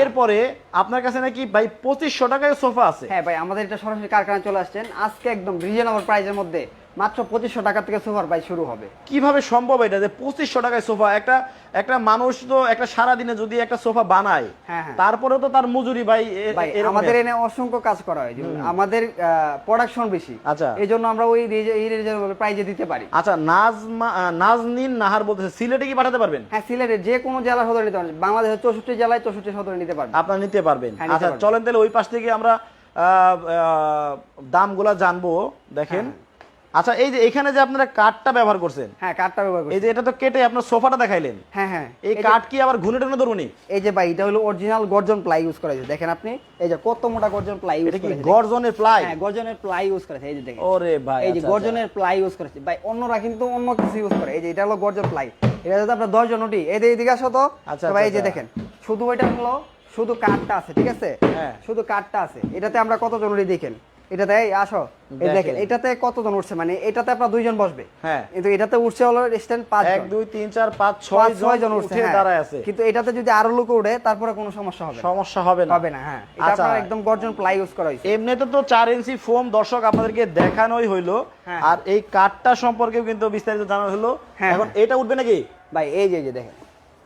এরপরে আপনার কাছে নাকি ভাই পঁচিশশো টাকায় সোফা আছে। হ্যাঁ ভাই আমাদের এটা সরাসরি কারখানায় চলে আসছেন। আজকে একদম রিজনেবল প্রাইসের মধ্যে। মাত্র পঁচিশশো টাকা থেকে সুপার প্রাইস শুরু হবে। কীভাবে সম্ভব এটা? যে পঁচিশশো টাকায় সোফা একটা একটা মানুষ তো একটা সারা দিনে যদি একটা সোফা বানায় হ্যাঁ, হ্যাঁ। তো তার মজুরি ভাই আমাদের এনে অসংখ্য কাজ করা হয় আমাদের প্রোডাকশন বেশি। আচ্ছা। এই জন্য আমরা ওই প্রাইসে দিতে পারি। আচ্ছা নাজমা নাজনীন নাহার বলতেছে সিলেটে কি পাঠাতে পারবেন? হ্যাঁ সিলেটে যে কোনো জেলা সদরে নিতে পারবেন। বাংলাদেশের চৌষট্টি জেলায় চৌষট্টি সদরে নিতে পারবেন। আপনারা নিতে পারবেন। হ্যাঁ, আচ্ছা চলেন তাহলে ওই পাশ থেকে আমরা দামগুলা জানব। দেখেন। আচ্ছা এই যে এখানে যে আপনারা কাঠটা ব্যবহার করছেন হ্যাঁ কাঠটা ব্যবহার করছেন এই যে এটা তো কেটে আপনার সোফাটা দেখাইলেন। হ্যাঁ হ্যাঁ। এই কাঠ কি আবার ঘুনে টুনে ধরুনি এই যে ভাই এটা হলো অরিজিনাল গর্জন প্লাই ইউজ করা হয়েছে। দেখেন আপনি এই যে কত মোটা গর্জন প্লাই ইউজ এটা কি গর্জনের প্লাই হ্যাঁ গর্জনের প্লাই ইউজ করেছে এই যে দেখেন। ওরে ভাই এই যে আচ্ছা, গর্জনের প্লাই ইউজ করেছে ভাই অন্যরা কিন্তু অন্য কিছু ইউজ করে। এই যে এটা হলো গর্জন প্লাই এটা যদি আপনার দশ জন উঠি। এই যে এদিকে আসো তো। আচ্ছা, ভাই এই যে আচ্ছা। দেখেন শুধু এটা হলো শুধু কাঠটা আছে ঠিক আছে? হ্যাঁ। শুধু কাঠটা আছে। এটাতে আমরা কতজন উঠি দেখেন? এটাতে আসো। এই দেখেন। এটাতে কতজন উঠছে? মানে এটাতে আপনার দুইজন বসবে। হ্যাঁ। কিন্তু এটাতে উঠছে হলো স্ট্যান্ড পাঁচ এক দুই তিন চার পাঁচ ছয় ছয় জন উঠছে হ্যাঁ। দাঁড়ায় আছে। কিন্তু এটাতে যদি আরও লোক উঠে তারপরে কোনো সমস্যা হবে সমস্যা হবে না। হবে না হ্যাঁ। এটা আচ্ছা। আপনার একদম গর্জন প্লাই ইউজ করা হয়েছে। এমনিতে তো চার ইঞ্চি ফোম দর্শক আপনাদেরকে দেখানোই হইল। হ্যাঁ। আর এই কাঠটা সম্পর্কেও কিন্তু বিস্তারিত জানানো হলো। হ্যাঁ, এখন। এটা উঠবে নাকি? ভাই এই যে দেখেন।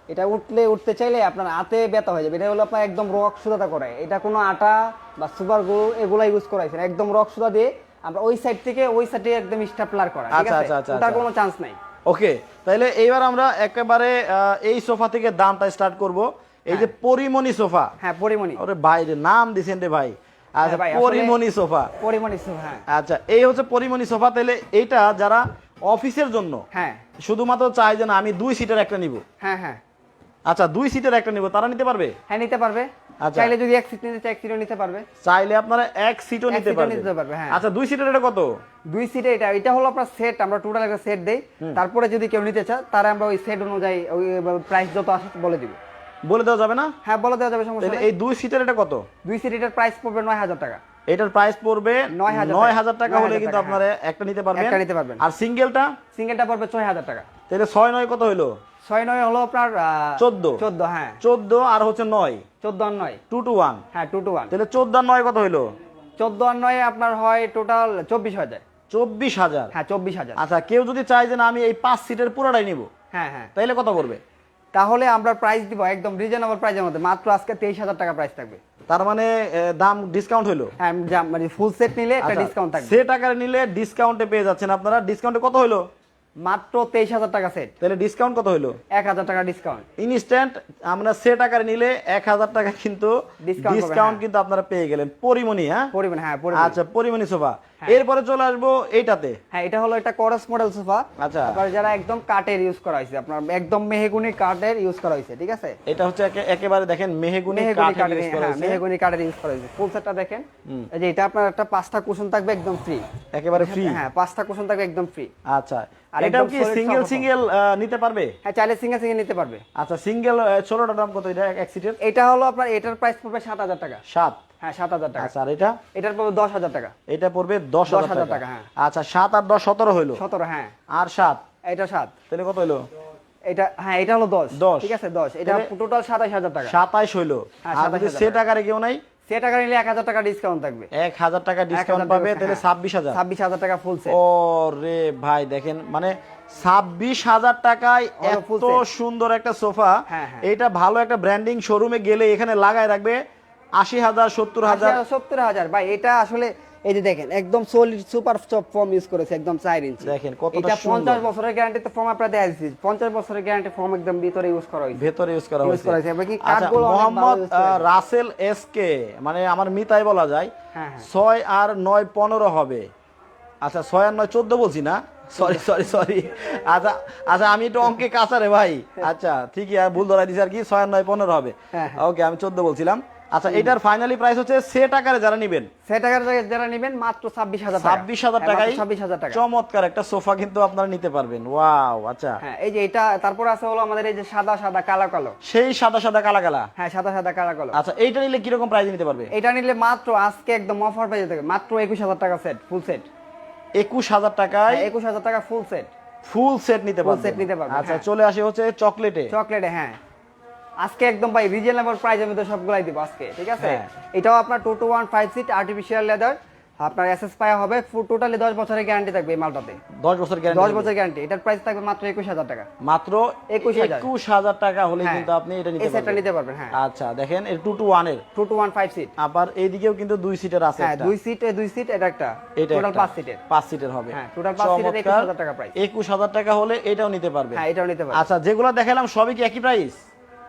এটা উঠলে উঠতে চাইলে আপনার হাতে ব্যথা হয়ে যাবে। এটা হলো আপনার একদম রক সুদাটা করে। এটা কোনো আটা বা সুপার গো এগুলা ইউজ করাইছে না। একদম রক সুদা দিয়ে আমরা ওই সাইড থেকে ওই সাইডে একদম স্টাপলার করা আচ্ছা, আচ্ছা, আচ্ছা, ওটার আচ্ছা। কোনো চান্স নাই। ওকে তাহলে এইবার আমরা একেবারে এই সোফা থেকে দামটা স্টার্ট করব। এই যে পরিমণি সোফা। হ্যাঁ পরিমণি। ওরে ভাই রে নাম দিছেন রে ভাই। আচ্ছা হ্যাঁ পরিমণি সোফা। পরিমণি সু- হ্যাঁ। আচ্ছা এই হচ্ছে পরিমণি সোফা। তাহলে এইটা যারা অফিসের জন্য হ্যাঁ। শুধুমাত্র চাই যে না আমি দুই সিটের একটা নিব। হ্যাঁ হ্যাঁ। আচ্ছা দুই সিটের একটা নিব তারা নিতে পারবে? হ্যাঁ নিতে পারবে। আচ্ছা। চাইলে যদি এক সিট নিতে চাই এক সিটও নিতে পারবে। চাইলে আপনারা এক সিটও নিতে পারবে। নিতে পারবে, হ্যাঁ। আচ্ছা দুই সিটের এটা কত? দুই সিটে এটা এটা হলো আপনার সেট আমরা টোটাল একটা সেট দেই। তারপরে যদি কেউ নিতে চায় তারা আমরা ওই সেট অনুযায়ী ওই প্রাইস যত আসে বলে দিব। বলে দেওয়া যাবে না? হ্যাঁ বলে দেওয়া যাবে সমস্যা নেই। এই দুই সিটের এটা কত? দুই সিট এটার প্রাইস পড়বে নয় হাজার টাকা। এটার প্রাইস পড়বে 9,000 নয় হাজার টাকা। হলে কিন্তু আপনারা একটা নিতে পারবেন। একটা নিতে পারবেন। আর সিঙ্গেলটা সিঙ্গেলটা পড়বে ছয় হাজার টাকা। তাহলে ছয় নয় কত হইল? ছয় নয় হলো আপনার চোদ্দ। চোদ্দ হ্যাঁ। চোদ্দ আর হচ্ছে নয়। চোদ্দ আর নয়। Two two one. হ্যাঁ টু টু ওয়ান। তাহলে চোদ্দ আর নয় কত হইল? চোদ্দ আর নয় আপনার হয় টোটাল চব্বিশ হাজার চব্বিশ হাজার। হ্যাঁ চব্বিশ হাজার। আচ্ছা কেউ যদি চায় যে না আমি এই পাঁচ সিটের পুরোটাই নিব হ্যাঁ হ্যাঁ। তাইলে কত করবে? তাহলে আমরা প্রাইস দিব একদম রিজনেবল প্রাইসের মধ্যে মাত্র আজকে তেইশ হাজার টাকা প্রাইস থাকবে। তার মানে দাম ডিসকাউন্ট হইল? হ্যাঁ মানে ফুল সেট নিলে একটা আচ্ছা, ডিসকাউন্ট থাকবে। সেট আকারে নিলে ডিসকাউন্টে পেয়ে যাচ্ছেন আপনারা। ডিসকাউন্টে কত হইল? মাত্র তেইশ হাজার টাকা সেট তাহলে ডিসকাউন্ট কত হলো এক হাজার টাকা ডিসকাউন্ট ইনস্ট্যান্ট আমরা সেট আকারে নিলে এক হাজার টাকা কিন্তু ডিসকাউন্ট হ্যাঁ। কিন্তু আপনারা পেয়ে গেলেন। পরিমনি হ্যাঁ? পরিমনি হ্যাঁ আচ্ছা পরিমণি সোফা। এরপরে চলে আসব এইটাতে। হ্যাঁ এটা হলো একটা করস মডেল সোফা। আচ্ছা। আপনার যারা একদম কাঠের ইউজ করা হয়েছে আপনার একদম মেহগুনি কাঠের ইউজ করা হয়েছে ঠিক আছে? এটা হচ্ছে একেবারে দেখেন মেহেগুনি কাঠের কাঠের use করা হ্যাঁ হয়েছে। মেহগুনি কাঠের ইউজ করা হয়েছে। ফুল সেটটা দেখেন। এই যে এটা আপনার একটা পাঁচটা কুশন থাকবে একদম ফ্রি একেবারে ফ্রি হ্যাঁ পাঁচটা কুশন থাকবে একদম ফ্রি আচ্ছা। আর এটাও কি সিঙ্গেল সিঙ্গেল নিতে পারবে? হ্যাঁ চাইলে সিঙ্গেল সিঙ্গেল নিতে পারবে। আচ্ছা সিঙ্গেল ষোলোটা দাম কত? এটা এক সিটের এটা হলো আপনার এটার প্রাইস পড়বে সাত হাজার টাকা। সাত। হ্যাঁ সাত হাজার টাকা। আচ্ছা আর এটা? এটার পড়বে দশ হাজার টাকা। এটা পড়বে দশ হাজার টাকা। টাকা, হ্যাঁ। আচ্ছা সাত আর দশ সতেরো হইল? সতেরো হ্যাঁ। আর সাত? এটা সাত। তাহলে কত হইল? এটা হ্যাঁ এটা হলো দশ। 10 ঠিক আছে দশ। এটা টোটাল সাতাইশ হাজার টাকা। সাতাইশ হইল। হ্যাঁ, আর যদি 27,000 সেট কেউ নাই? সে টাকা নিলে এক হাজার টাকা ডিসকাউন্ট থাকবে। এক হাজার টাকা ডিসকাউন্ট পাবে তাহলে হ্যাঁ। ছাব্বিশ হাজার। ছাব্বিশ হাজার টাকা ফুল সেট ও রে ভাই দেখেন মানে ছাব্বিশ হাজার টাকায় এত সুন্দর একটা সোফা। হ্যাঁ, হ্যাঁ। এটা ভালো একটা ব্র্যান্ডিং শোরুমে গেলে এখানে লাগায় রাখবে। আশি হাজার সত্তর হাজার। সত্তর হাজার। ভাই এটা আসলে এই যে দেখেন একদম সলিড সুপার ফর্ম ইউজ করেছে একদম ইঞ্চি দেখেন এটা সুন্দর। পঞ্চাশ বছরের গ্যারান্টি তো ফর্ম আপনার বছরের গ্যারান্টি ফর্ম একদম ভিতরে ইউজ করা হয়েছে। ভেতরে ইউজ করা হয়েছে করা হয়েছে। কি আচ্ছা কাঠগুলো মোহাম্মদ। রাসেল এস কে মানে আমার মিতাই বলা যায় হ্যাঁ, হ্যাঁ। ছয় আর নয় পনেরো হবে। আচ্ছা ছয় আর নয় চোদ্দ বলছি না? সরি সরি সরি আচ্ছা আচ্ছা আমি একটু অঙ্কে কাঁচা রে ভাই। আচ্ছা ঠিকই আর ভুল ধরাই দিছি আর কি ছয় আর নয় পনেরো হবে। হ্যাঁ, ওকে আমি চোদ্দ বলছিলাম। আচ্ছা এটার ফাইনালি প্রাইস হচ্ছে সেট আকারে যারা নিবেন। সে টাকার যারা নেবেন মাত্র ছাব্বিশ হাজার ছাব্বিশ হাজার টাকায় ছাব্বিশ হাজার টাকা। চমৎকার একটা সোফা কিন্তু আপনারা নিতে পারবেন। ওয়াও আচ্ছা। হ্যাঁ এই যে এটা তারপর আছে হলো আমাদের এই যে সাদা সাদা কালো কালো। সেই সাদা সাদা কালা কালা। হ্যাঁ সাদা সাদা কালো কালো। আচ্ছা এইটা নিলে কীরকম প্রাইস নিতে পারবে? এটা নিলে মাত্র আজকে একদম অফার পেয়ে যেতে মাত্র একুশ হাজার টাকা সেট ফুল সেট একুশ হাজার টাকায় একুশ হাজার টাকা ফুল সেট ফুল সেট নিতে পারবেন set নিতে পারবেন, আচ্ছা হ্যাঁ। চলে আসে হচ্ছে চকলেটে চকলেটে হ্যাঁ। আজকে একদম ভাই রিজনেবল প্রাইস আমি তো সবগুলাই দিব আজকে ঠিক আছে? হ্যাঁ। এটাও আপনার two two one five seat artificial leather আপনার এসএস পায়া হবে টোটালি দশ বছরের গ্যারান্টি থাকবে এই মালটাতে। দশ বছর দশ বছর গ্যারান্টি এটার প্রাইস থাকবে মাত্র একুশ হাজার টাকা। মাত্র 21,000 একুশ হাজার টাকা হলে হ্যাঁ। কিন্তু আপনি এটা নিতে পারবেন। নিতে পারবেন হ্যাঁ। আচ্ছা দেখেন এর টু টু ওয়ানের two two one five seat আবার এইদিকেও কিন্তু দুই সিটের আছে হ্যাঁ দুই সিট দুই সিট এটা একটা। টোটাল। পাঁচ সিটের পাঁচ সিটের হবে। হ্যাঁ, total পাঁচ সিটের চমৎকার। 21,000 টাকা। একুশ হাজার টাকা হলে এটাও নিতে পারবে হ্যাঁ এটাও নিতে পারবেন। আচ্ছা যেগুলো দেখালাম সবই কি একই প্রাইস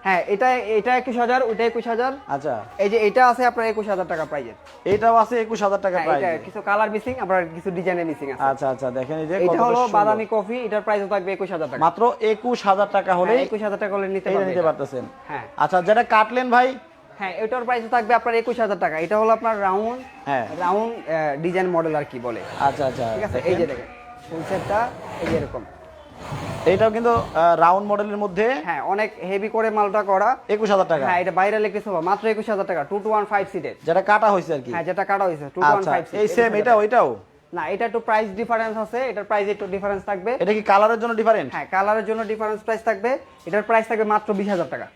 হ্যাঁ এটা এটা একুশ হাজার ওইটা একুশ হাজার। আচ্ছা। এই যে এটা আছে আপনার একুশ হাজার টাকা প্রাইজের এটাও আছে একুশ হাজার টাকা প্রাইস কিছু কালার মিসিং আপনার কিছু ডিজাইনের মিসিং আছে। আচ্ছা আচ্ছা দেখেন এই যে এটা হলো বাদামি কফি এটার প্রাইস থাকবে একুশ হাজার টাকা। মাত্র একুশ হাজার টাকা হলে একুশ হাজার টাকা হলে নিতে নিতে পারতেছেন। হ্যাঁ। আচ্ছা যেটা কাটলেন ভাই? হ্যাঁ এটার প্রাইস থাকবে আপনার একুশ হাজার টাকা। এটা হলো আপনার রাউন্ড হ্যাঁ। রাউন্ড ডিজাইন মডেল আর কি বলে। আচ্ছা আচ্ছা ঠিক আছে? এই যে দেখেন। ফুল সেটটা এই এরকম। এইটাও কিন্তু রাউন্ড মডেলের মধ্যে হ্যাঁ অনেক হেভি করে মালটা করা। একুশ হাজার টাকা। হ্যাঁ এটা বাইরে লেগে হবে মাত্র একুশ হাজার টাকা টু টু ওয়ান ফাইভ সিটের যেটা কাটা হয়েছে আর কি। হ্যাঁ যেটা কাটা হয়েছে টু ওয়ান ফাইভ এই সেম এটা ওইটাও না এটা একটু প্রাইস ডিফারেন্স আছে এটার প্রাইস একটু ডিফারেন্স থাকবে। এটা কি কালারের জন্য ডিফারেন্স হ্যাঁ কালারের জন্য ডিফারেন্স প্রাইস থাকবে এটার প্রাইস থাকবে মাত্র বিশ হাজার টাকা।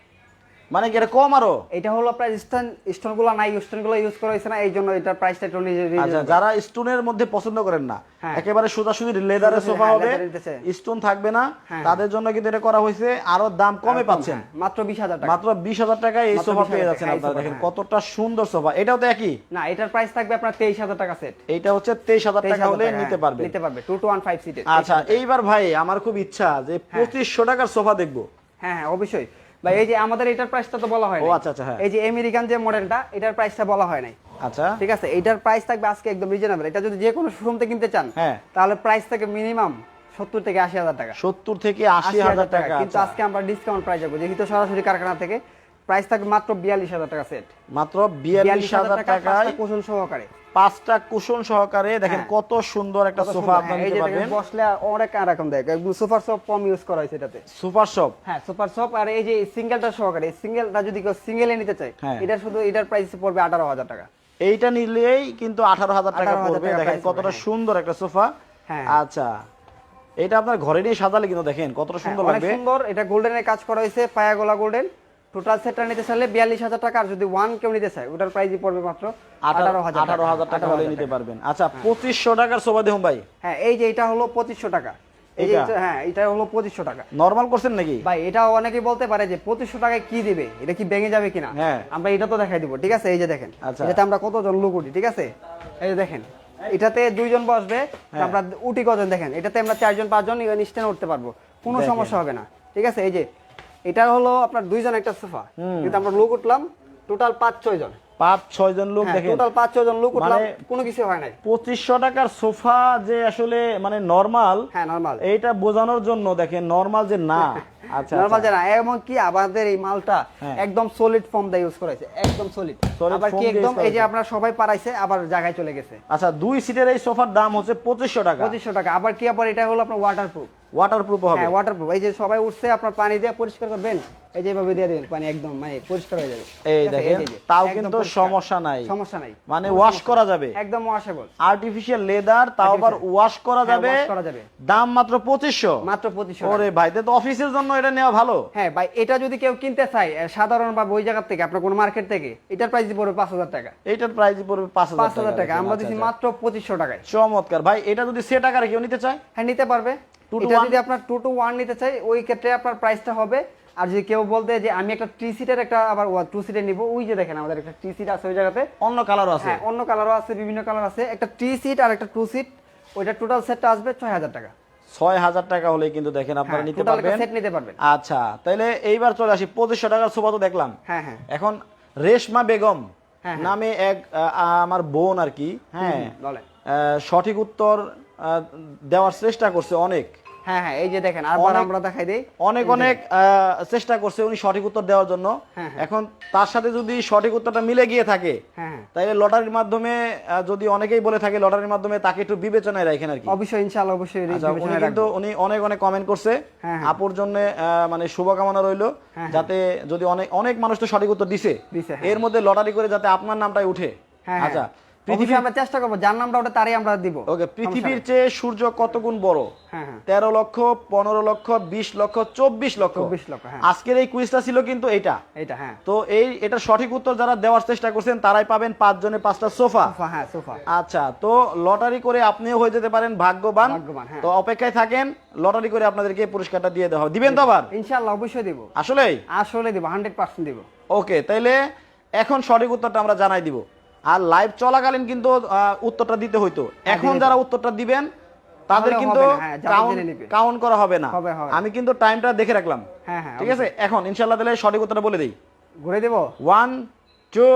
মানে কি এটা কম আরও? এটা হলো আপনার স্টোন স্টোনগুলো নাই স্টোনগুলো ইউজ করা হয়েছে না এই জন্য এটার প্রাইসটা একটু আচ্ছা যারা স্টোনের মধ্যে পছন্দ করেন না হ্যাঁ। একেবারে সোজাসুজি লেদারের সোজাসুজি, সোফা হ্যাঁ, হবে স্টোন থাকবে না হ্যাঁ, তাদের জন্য কিন্তু এটা করা হয়েছে আরও দাম কমে পাচ্ছেন। মাত্র বিশ হাজার টাকা। মাত্র বিশ হাজার টাকায় এই সোফা পেয়ে যাচ্ছেন আপনারা দেখেন। কতটা সুন্দর সোফা। এটাও তো একই? না এটার প্রাইস থাকবে আপনার তেইশ হাজার টাকা সেট এটা হচ্ছে তেইশ হাজার টাকা হলে নিতে পারবে। নিতে পারবে টু টু ওয়ান ফাইভ সিটের আচ্ছা এইবার ভাই আমার খুব ইচ্ছা যে পঁচিশশো টাকার সোফা দেখব। হ্যাঁ হ্যাঁ অবশ্যই। ভাই এই যে আমাদের এটার প্রাইসটা তো বলা হয় ও আচ্ছা আচ্ছা হ্যাঁ। এই যে আমেরিকান যে মডেলটা এটার প্রাইসটা বলা হয় নাই। আচ্ছা। ঠিক আছে? এটার প্রাইস থাকবে আজকে একদম রিজনেবল এটা যদি যে কোনো শোরুম থেকে কিনতে চান হ্যাঁ। তাহলে প্রাইস থাকে মিনিমাম সত্তর থেকে আশি হাজার টাকা। সত্তর থেকে আশি হাজার টাকা। কিন্তু আচ্ছা। আজকে আমরা ডিসকাউন্ট প্রাইস যাব। যেহেতু সরাসরি কারখানা থেকে প্রাইস থাকবে মাত্র বিয়াল্লিশ হাজার টাকা সেট মাত্র বিয়াল্লিশ হাজার টাকায় কুশন সহকারে। পাঁচটা কুশন সহকারে দেখেন হ্যাঁ। কত সুন্দর একটা সোফা আপনারা হ্যাঁ, এই নিতে যে পারবেন। বসলে অনেক আরাম দেয় একদম সুপার সফট কম ইউজ করা হয়েছে এটাতে। Super shop? হ্যাঁ সুপার সফট আর এই যে সিঙ্গেলটা সহকারে সিঙ্গেলটা যদি কেউ সিঙ্গেলে নিতে চায় হ্যাঁ। এটা শুধু এটার প্রাইস পড়বে আঠারো হাজার টাকা। এইটা নিলেই কিন্তু আঠারো হাজার টাকা পড়বে। দেখেন কতটা। সুন্দর একটা সোফা। হ্যাঁ। আচ্ছা এটা আপনার ঘরে নিয়ে সাজালে কিন্তু দেখেন কতটা সুন্দর অনেক লাগবে। সুন্দর এটা গোল্ডেনের কাজ করা হয়েছে পায়া গোলা গোল্ডেন টোটাল সেটটা নিতে চাইলে বিয়াল্লিশ হাজার টাকা আর যদি ওয়ান কেউ নিতে চায় ওটার প্রাইসই পড়বে মাত্র আঠারো হাজার আঠারো হাজার টাকা হলে নিতে পারবেন। আচ্ছা পঁচিশশো টাকার সোফা দেখুন ভাই। হ্যাঁ এই যে এটা হলো পঁচিশশো টাকা। হ্যাঁ এটা হলো পঁচিশশো টাকা। নর্মাল করছেন নাকি? ভাই এটা অনেকেই বলতে পারে যে পঁচিশশো টাকায় কি দিবে? এটা কি ভেঙে যাবে কিনা? হ্যাঁ। আমরা এটা তো দেখাই দিব ঠিক আছে? এই যে দেখেন আচ্ছা। এটাতে আমরা কতজন লুকুটি ঠিক আছে? এই যে দেখেন এটাতে দুইজন বসবে হ্যাঁ। আমরা উটি কজন দেখেন এটাতে আমরা চারজন পাঁচজন স্ট্যান্ড উঠতে পারব। কোনো সমস্যা হবে না ঠিক আছে? এই যে এটা হলো আপনার দুইজন একটা সোফা। কিন্তু আমরা লোক উঠলাম টোটাল পাঁচ ছয় জন। পাঁচ ছয় জন লোক দেখেন। টোটাল পাঁচ ছয় জন লোক উঠলাম মানে- কোনো কিছু হয় নাই। পঁচিশশো টাকার সোফা যে আসলে মানে নরমাল হ্যাঁ নর্মাল এইটা বোঝানোর জন্য দেখেন নরমাল যে না। নর্মাল আচ্ছা। জানা এমন কি আমাদের এই মালটা হ্যাঁ। একদম সলিড ফর্ম দিয়ে ইউজ করেছে একদম সলিড আবার কি একদম এই যে আপনারা সবাই পারাইছে আবার জায়গায় চলে গেছে। আচ্ছা দুই সিটের এই সোফার দাম হচ্ছে পঁচিশশো টাকা। পঁচিশশো টাকা। আবার কি আবার এটা হলো আপনার ওয়াটার প্রুফ ওয়াটার প্রুফ হবে। হ্যাঁ ওয়াটার প্রুফ এই যে সবাই উঠছে আপনার পানি দিয়ে পরিষ্কার করবেন এই দিয়ে দেবেন পানি একদম মানে পরিষ্কার হয়ে যাবে। এই দেখেন, তাও কিন্তু সমস্যা নাই। সমস্যা নাই। মানে ওয়াশ করা যাবে। একদম ওয়াশেবল আর্টিফিশিয়াল লেদার তাও আবার ওয়াশ করা হ্যাঁ, যাবে। করা যাবে। দাম মাত্র পঁচিশশো। মাত্র পঁচিশশো ওরে ভাই তো অফিসের জন্য এটা নেওয়া ভালো? হ্যাঁ ভাই এটা যদি কেউ কিনতে চায় সাধারণ বা ওই জায়গা থেকে আপনার কোনো মার্কেট থেকে এটার প্রাইস পড়বে পাঁচ হাজার টাকা। এইটার প্রাইস পড়বে পাঁচ হাজার টাকা আমরা দিচ্ছি আচ্ছা। মাত্র পঁচিশশো টাকায়। চমৎকার। ভাই এটা যদি সে টাকার কেউ নিতে চায়? হ্যাঁ নিতে পারবে। এটা যদি আপনার টু টু ওয়ান নিতে চাই ওই ক্ষেত্রে আপনার প্রাইসটা হবে। আর যদি কেউ বলতে যে আমি একটা সিটের একটা আবার টু সিটের নিব ওই যে দেখেন আমাদের একটা থ্রি সিট আছে ওই জায়গাতে। অন্য কালারও আছে। হ্যাঁ অন্য কালারও আছে বিভিন্ন কালার আছে। একটা থ্রি সিট আর একটা টু সিট ওইটা টোটাল সেটটা আসবে ছয় হাজার টাকা। ছয় হাজার টাকা হলে কিন্তু দেখেন আপনারা নিতে পারবেন। সেট নিতে পারবেন। আচ্ছা তাহলে এইবার চলে আসি পঁচিশশো টাকার সোফা তো দেখলাম। হ্যাঁ হ্যাঁ। এখন রেশমা বেগম হ্যাঁ, হ্যাঁ। নামে এক আমার বোন আর কি হ্যাঁ। আহ, সঠিক উত্তর আহ, দেওয়ার চেষ্টা করছে অনেক। হ্যাঁ হ্যাঁ এই যে দেখেন আবার আমরা দেখাই দিই। অনেক অনেক চেষ্টা করছে উনি সঠিক উত্তর দেওয়ার জন্য। হ্যাঁ, হ্যাঁ। এখন তার সাথে যদি সঠিক উত্তরটা মিলে গিয়ে থাকে হ্যাঁ হ্যাঁ। লটারির মাধ্যমে যদি অনেকেই বলে থাকে লটারির মাধ্যমে তাকে একটু বিবেচনায় রাখেন আর কি। অবশ্যই ইনশাআল্লাহ অবশ্যই আচ্ছা, উনি কিন্তু উনি অনেক অনেক কমেন্ট করছে। আপুর জন্য মানে শুভকামনা রইল। যাতে যদি অনেক অনেক মানুষ তো সঠিক উত্তর দিছে। এর মধ্যে লটারি করে যাতে আপনার নামটাই উঠে। আচ্ছা পৃথিবী আমরা চেষ্টা করব যার নামটা ওটা তারই আমরা দিব। ওকে পৃথিবীর চেয়ে সূর্য কত গুণ বড়? হ্যাঁ হ্যাঁ। তেরো লক্ষ পনেরো লক্ষ বিশ লক্ষ চব্বিশ লক্ষ। 24 লক্ষ, হ্যাঁ। আজকের এই কুইজটা ছিল কিন্তু এইটা। এটা হ্যাঁ। তো এই এটা সঠিক উত্তর যারা দেওয়ার চেষ্টা করছেন তারাই পাবেন পাঁচ জনে পাঁচটা সোফা। হ্যাঁ সোফা। আচ্ছা তো লটারি করে আপনিও হয়ে যেতে পারেন ভাগ্যবান। তো অপেক্ষায় থাকেন লটারি করে আপনাদেরকে পুরস্কারটা দিয়ে দেওয়া হবে। দিবেন তো আবার? ইনশাআল্লাহ অবশ্যই দিব। আসলেই? আসলে দিব হান্ড্রেড পার্সেন্ট দিব। ওকে তাইলে এখন সঠিক উত্তরটা আমরা জানাই দিব। আর লাইভ চলাকালীন কিন্তু উত্তরটা দিতে হইতো। এখন যারা উত্তরটা দিবেন তাদের কিন্তু হ্যাঁ, কাউন্ট। কাউন্ট করা হবে না। আমি কিন্তু টাইমটা দেখে রাখলাম। হ্যাঁ হ্যাঁ ঠিক আছে? এখন ইনশাল্লাহ তাহলে সঠিক উত্তরটা বলে দিই। ঘুরে দেব? ওয়ান টু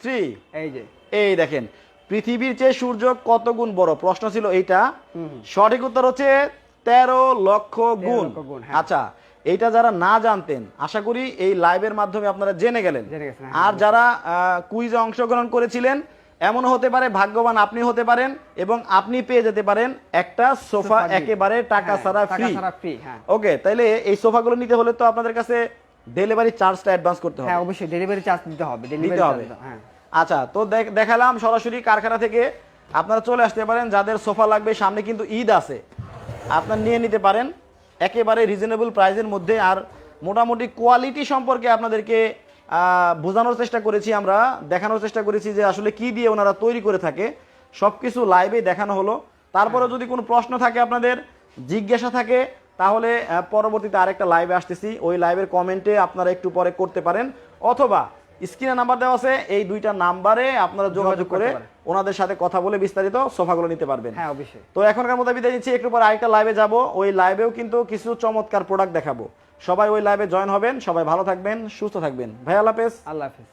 থ্রি এই যে। এই দেখেন পৃথিবীর চেয়ে সূর্য কত গুণ বড়? প্রশ্ন ছিল এইটা। সঠিক উত্তর হচ্ছে তেরো লক্ষ গুণ হ্যাঁ। আচ্ছা এইটা যারা না জানতেন আশা করি এই লাইভের মাধ্যমে আপনারা জেনে গেলেন। হ্যাঁ। আর যারা কুইজে অংশগ্রহণ করেছিলেন এমন হতে পারে ভাগ্যবান আপনি হতে পারেন এবং আপনি পেয়ে যেতে পারেন একটা সোফা একেবারে টাকা হ্যাঁ, ছাড়া ফ্রি ছাড়া free, হ্যাঁ। ওকে তাইলে এই সোফাগুলো নিতে হলে তো আপনাদের কাছে ডেলিভারি চার্জটা অ্যাডভান্স করতে হবে। হ্যাঁ অবশ্যই ডেলিভারি চার্জ দিতে হবে দিতে হবে। হ্যাঁ। আচ্ছা তো দেখ- দেখালাম সরাসরি কারখানা থেকে। আপনারা চলে আসতে পারেন যাদের সোফা লাগবে সামনে কিন্তু ঈদ আছে। আপনার নিয়ে নিতে পারেন। একেবারে রিজনেবল প্রাইসের মধ্যে আর মোটামুটি কোয়ালিটি সম্পর্কে আপনাদেরকে বোঝানোর চেষ্টা করেছি আমরা, দেখানোর চেষ্টা করেছি যে আসলে কি দিয়ে ওনারা তৈরি করে থাকে। সব কিছু লাইভে দেখানো হলো। তারপরে যদি কোনো প্রশ্ন থাকে আপনাদের, জিজ্ঞাসা থাকে, তাহলে পরবর্তীতে আরেকটা লাইভে আসতেছি। ওই লাইভের কমেন্টে আপনারা একটু পরে করতে পারেন। অথবা স্ক্রিনে নাম্বার দেওয়া আছে এই দুইটা নাম্বারে আপনারা যোগাযোগ করে ওনাদের সাথে কথা বলে বিস্তারিত সোফাগুলো নিতে পারবেন। হ্যাঁ অবশ্যই। তো এখনকার মতো বিদায় নিচ্ছি একটু পর আরেকটা লাইভে যাব। ওই লাইভেও কিন্তু কিছু চমৎকার প্রোডাক্ট দেখাবো। সবাই ওই লাইভে জয়েন হবেন সবাই ভালো থাকবেন সুস্থ থাকবেন। ভাই আল্লাহ হাফেজ। আল্লাহ হাফিজ।